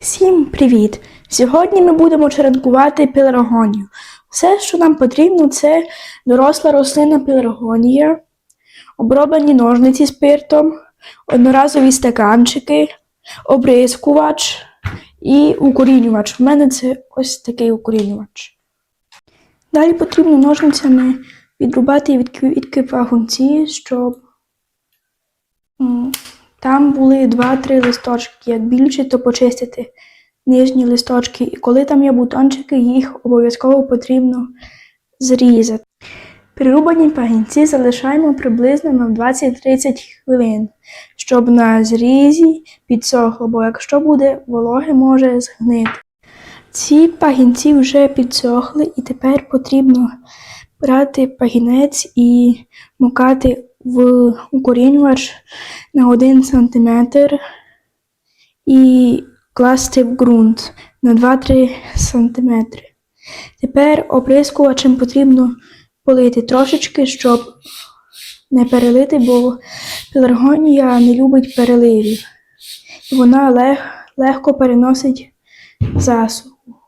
Всім привіт! Сьогодні ми будемо черенкувати пеларгонію. Все, що нам потрібно, це доросла рослина пеларгонія, оброблені ножниці спиртом, одноразові стаканчики, обрискувач і укорінювач. У мене це ось такий укорінювач. Далі потрібно ножницями відрубати від квітки пагунці, щоб там були 2-3 листочки. Як більше, то почистити нижні листочки. І коли там є бутончики, їх обов'язково потрібно зрізати. Прирубані пагінці залишаємо приблизно на 20-30 хвилин, щоб на зрізі підсохло, бо якщо буде вологе, може згнити. Ці пагінці вже підсохли, і тепер потрібно брати пагінець і мукати в укорінювач на 1 см і класти в ґрунт на 2-3 см. Тепер оприскувачем потрібно полити трошечки, щоб не перелити, бо пеларгонія не любить переливів. Вона лег, легко переносить засуху.